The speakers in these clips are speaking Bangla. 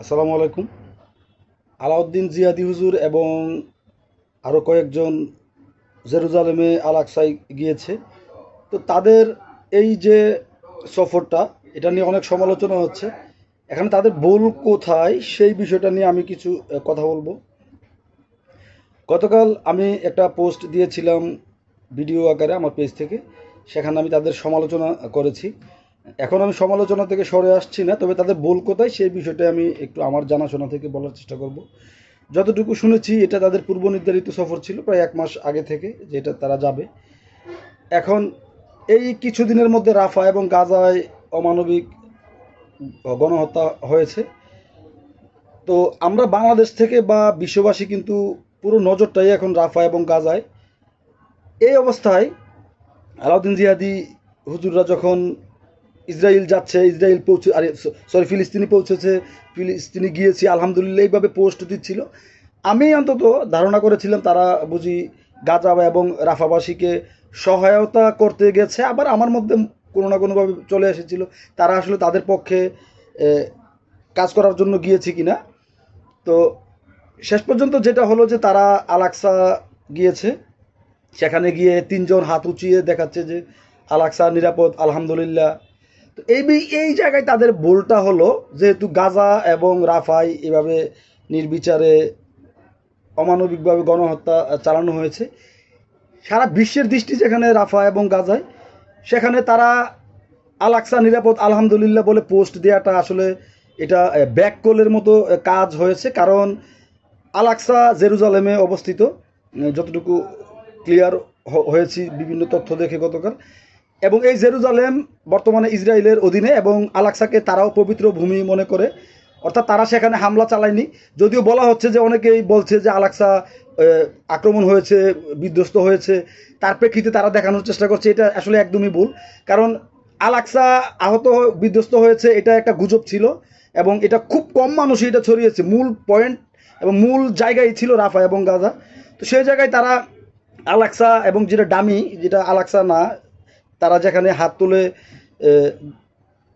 আসসালামু আলাইকুম। আলাউদ্দিন জিয়াদি হুজুর এবং আরও কয়েকজন জেরুজালেমে আল আকসায় গিয়েছে। তো তাদের এই যে সফরটা, এটা নিয়ে অনেক সমালোচনা হচ্ছে। এখানে তাদের ভুল কোথায় সেই বিষয়টা নিয়ে আমি কিছু কথা বলব। গতকাল আমি একটা পোস্ট দিয়েছিলাম ভিডিও আকারে আমার পেজ থেকে। সেখানে আমি তাদের সমালোচনা করেছি। এখন আমি সমালোচনা থেকে সরে আসছি না, তবে তাদের ভুল কোথায় সেই বিষয়টা আমি একটু আমার জানাশোনা থেকে বলার চেষ্টা করব। যতটুকু শুনেছি, এটা তাদের পূর্ব নির্ধারিত সফর ছিল, প্রায় এক মাস আগে থেকে যেটা তারা যাবে। এখন এই কিছুদিনের মধ্যে রাফা এবং গাজায় অমানবিক গণহত্যা হয়েছে। তো আমরা বাংলাদেশ থেকে বা বিশ্ববাসী কিন্তু পুরো নজরটাই এখন রাফা এবং গাজায়। এই অবস্থায় আলাউদ্দিন জিহাদি হুজুররা যখন ইসরায়েল যাচ্ছে ইসরায়েল পৌঁছে, আরে সরি ফিলিস্তিনি পৌঁছেছে, ফিলিস্তিনি গিয়েছি, আলহামদুলিল্লাহ এইভাবে পোস্ট দিচ্ছিল। আমি অন্তত ধারণা করেছিলাম তারা বুঝি গাজা এবং রাফাবাসীকে সহায়তা করতে গেছে, আবার আমার মধ্যে কোনো না কোনোভাবে চলে এসেছিল। তারা আসলে তাদের পক্ষে কাজ করার জন্য গিয়েছে কিনা। তো শেষ পর্যন্ত যেটা হলো যে তারা আলাক্সা গিয়েছে, সেখানে গিয়ে তিনজন হাত উঁচিয়ে দেখাচ্ছে যে আলাক্সা নিরাপদ, আলহামদুলিল্লাহ। তো এই এই জায়গায় তাদের ভুলটা হলো যেহেতু গাজা এবং রাফাই এভাবে নির্বিচারে অমানবিকভাবে গণহত্যা চালানো হয়েছে। সারা বিশ্বের দৃষ্টি যেখানে রাফা এবং গাজায়, সেখানে তারা আলাক্সা নিরাপদ, আলহামদুলিল্লাহ বলে পোস্ট দেওয়াটা আসলে এটা ব্যাককলের মতো কাজ হয়েছে। কারণ আলাক্সা জেরুজালেমে অবস্থিত যতটুকু ক্লিয়ার হয়েছি বিভিন্ন তথ্য দেখে গতকাল। এবং এই জেরুজালেম বর্তমানে ইসরায়েলের অধীনে এবং আলাক্সাকে তারাও পবিত্র ভূমি মনে করে। অর্থাৎ তারা সেখানে হামলা চালায়নি। যদিও বলা হচ্ছে যে অনেকেই বলছে যে আলাক্সা আক্রমণ হয়েছে, বিধ্বস্ত হয়েছে। তার প্রেক্ষিতে তারা দেখানোর চেষ্টা করছে। এটা আসলে একদমই ভুল। কারণ আলাক্সা আহত বিধ্বস্ত হয়েছে, এটা একটা গুজব ছিল এবং এটা খুব কম মানুষই এটা ছড়িয়েছে। মূল পয়েন্ট এবং মূল জায়গায় ছিল রাফা এবং গাজা। তো সেই জায়গায় তারা আলাক্সা এবং যেটা ডামি, যেটা আলাক্সা না তারা যেখানে হাত তুলে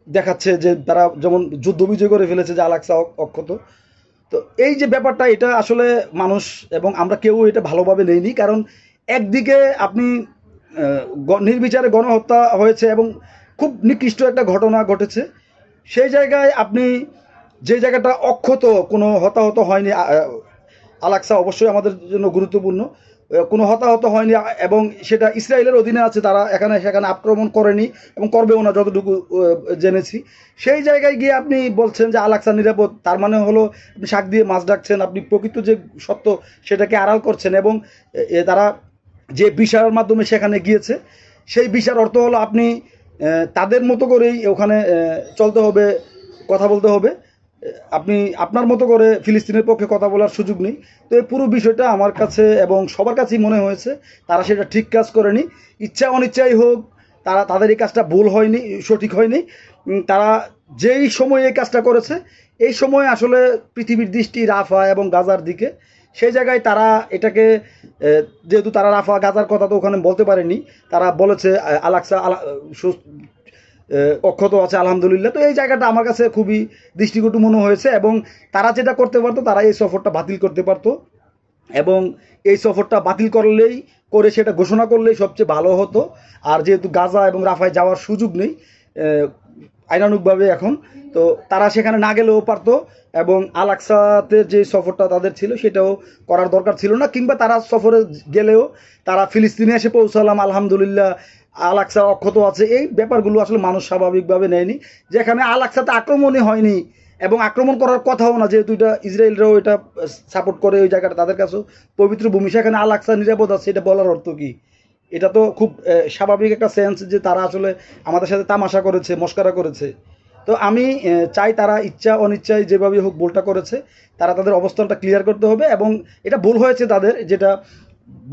দেখাচ্ছে যে তারা যেমন যুদ্ধ বিজয় করে ফেলেছে যে আলাক্সা অক্ষত। তো এই যে ব্যাপারটা, এটা আসলে মানুষ এবং আমরা কেউ এটা ভালোভাবে নেইনি। কারণ একদিকে আপনি নির্বিচারে গণহত্যা হয়েছে এবং খুব নিকৃষ্ট একটা ঘটনা ঘটেছে। সেই জায়গায় আপনি যে জায়গাটা অক্ষত, কোনো হতাহত হয়নি আলাক্সা অবশ্যই আমাদের জন্য গুরুত্বপূর্ণ। কোনো হতাহত হয়নি এবং সেটা ইসরায়েলের অধীনে আছে, তারা এখানে সেখানে আক্রমণ করেনি এবং করবেও না, যতটুকু জেনেছি। সেই জায়গায় গিয়ে আপনি বলছেন যে আলাক্সা নিরাপদ, তার মানে হলো শাক দিয়ে মাছ ডাকছেন, আপনি প্রকৃত যে সত্য সেটাকে আড়াল করছেন এবং তারা যে বিষয়ের মাধ্যমে সেখানে গিয়েছে, সেই বিষয়ের অর্থ হলো আপনি তাদের মতো করেই ওখানে চলতে হবে, কথা বলতে হবে। আপনি আপনার মতো করে ফিলিস্তিনের পক্ষে কথা বলার সুযোগ নেই। তো এই পুরো বিষয়টা আমার কাছে এবং সবার কাছেই মনে হয়েছে, তারা সেটা ঠিক কাজ করেনি। ইচ্ছা অনিচ্ছাই হোক, তারা, তাদের এই কাজটা ভুল হয়নি, সঠিক হয়নি। তারা যেই সময়ে এই কাজটা করেছে, এই সময় আসলে পৃথিবীর দৃষ্টি রাফা এবং গাজার দিকে। সেই জায়গায় তারা এটাকে যেহেতু তারা রাফা, গাজার কথা তো ওখানে বলতে পারেনি, তারা বলেছে আলাক্সা আলা অক্ষত আছে আলহামদুলিল্লাহ। তো এই জায়গাটা আমার কাছে খুবই দৃষ্টিকটু মনে হয়েছে এবং তারা যেটা করতে পারতো তারা এই সফরটা বাতিল করতে পারতো। এবং এই সফরটা বাতিল করলেই করে সেটা ঘোষণা করলেই সবচেয়ে ভালো হতো। আর যেহেতু গাজা এবং রাফায় যাওয়ার সুযোগ নেই আহ, আইনানুগভাবে এখন তো তারা সেখানে না গেলেও পারতো এবং আলাক্সাতে যে সফরটা তাদের ছিল সেটাও করার দরকার ছিল না কিংবা তারা সফরে গেলেও তারা ফিলিস্তিনে এসে পৌঁছালাম আলহামদুলিল্লাহ আলাক্সা অক্ষত আছে। এই ব্যাপারগুলো আসলে মানুষ স্বাভাবিকভাবে নেয়নি। যেখানে আলাক্সাতে আক্রমণই হয়নি এবং আক্রমণ করার কথাও না, যেহেতু এটা ইসরায়েলরাও এটা সাপোর্ট করে ওই জায়গাটা, তাদের কাছেও পবিত্র ভূমি। সেখানে আলাক্সা নিরাপদ আছে, এটা বলার অর্থ কী? এটা তো খুব স্বাভাবিক একটা সেন্স যে তারা আসলে আমাদের সাথে তামাশা করেছে, মস্কারা করেছে। তো আমি চাই তারা ইচ্ছা, অনিচ্ছায় যেভাবে হোক ভুলটা করেছে, তারা তাদের অবস্থানটা ক্লিয়ার করতে হবে এবং এটা ভুল হয়েছে তাদের, যেটা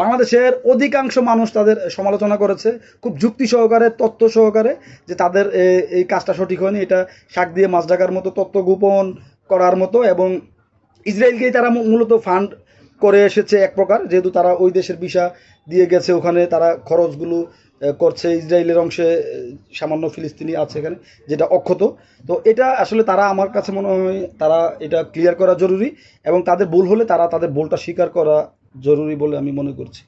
বাংলাদেশের অধিকাংশ মানুষ তাদের সমালোচনা করেছে। খুব যুক্তি সহকারে, তথ্য সহকারে যে তাদের এই কাজটা সঠিক হয়নি। এটা শাক দিয়ে মাছ ডাকার মতো তথ্য গোপন করার মতো এবং ইসরায়েলকেই তারা মূলত ফান্ড করে এসেছে এক প্রকার। যেহেতু তারা ওই দেশের ভিসা দিয়ে গেছে, ওখানে তারা খরচগুলো করছে। ইসরায়েলের অংশে সামান্য ফিলিস্তিনি আছে এখানে, যেটা অক্ষত। তো এটা আসলে তারা আমার কাছে মনে হয়, তারা এটা ক্লিয়ার করা জরুরি এবং তাদের ভুল হলে তারা তাদের ভুলটা স্বীকার করা জরুরি বলে আমি মনে করছি।